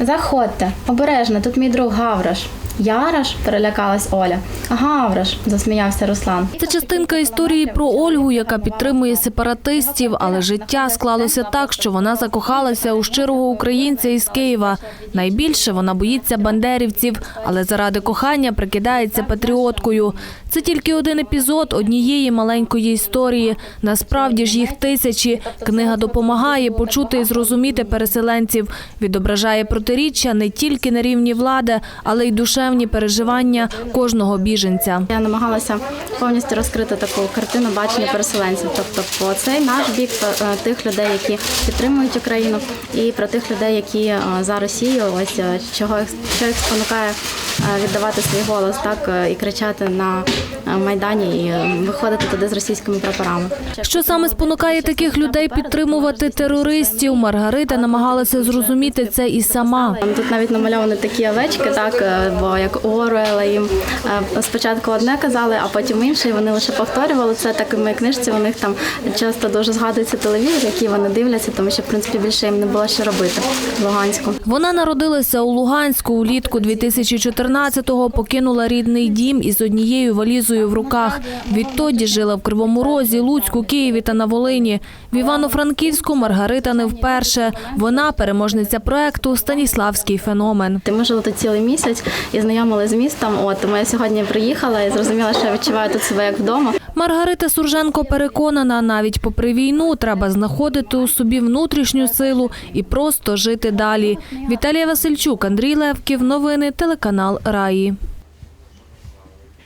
Заходьте, обережно, тут мій друг Гаврош. Яраш? перелякалась Оля. Гаврош, засміявся Руслан. Це частинка історії про Ольгу, яка підтримує сепаратистів, але життя склалося так, що вона закохалася у щирого українця із Києва. Найбільше вона боїться бандерівців, але заради кохання прикидається патріоткою. Це тільки один епізод однієї маленької історії. Насправді ж їх тисячі. Книга допомагає почути і зрозуміти переселенців, відображає протиріччя не тільки на рівні влади, але й душевні переживання кожного біженця. Я намагалася повністю розкрити таку картину бачення переселенців. Тобто по цей наш бік е, тих людей, які підтримують Україну, і про тих людей, які е, за Росію, ось е, чого їх що їх спонукає віддавати свій голос, так е, і кричати на е, майдані і е, виходити туди з російськими прапорами. Що саме спонукає таких людей підтримувати терористів? Маргарита намагалася зрозуміти це і сама. Тут навіть намальовані такі овечки, так е, бо як Оруела їм е, спочатку одне казали, а потім інше, і вони лише повторювали це. Так і в моїй книжці у них там часто дуже згадується телевізор, який вони дивляться, тому що в принципі більше їм не було що робити в Луганську. Вона народилася у Луганську улітку 2014-го, покинула рідний дім із однією валізою в руках. Відтоді жила в Кривому Розі, Луцьку, Києві та на Волині. В Івано-Франківську Маргарита не вперше. Вона переможниця проекту Станіславський феномен. Ми жили тут цілий місяць і знайомили з містом. От тому я сьогодні приїхала і зрозуміла, що я відчуваю тут себе як вдома. Маргарита Сурженко переконана, навіть попри війну треба знаходити у собі внутрішню силу і просто жити далі. Віталія Васильчук, Андрій Левків. Новини телеканал Раї.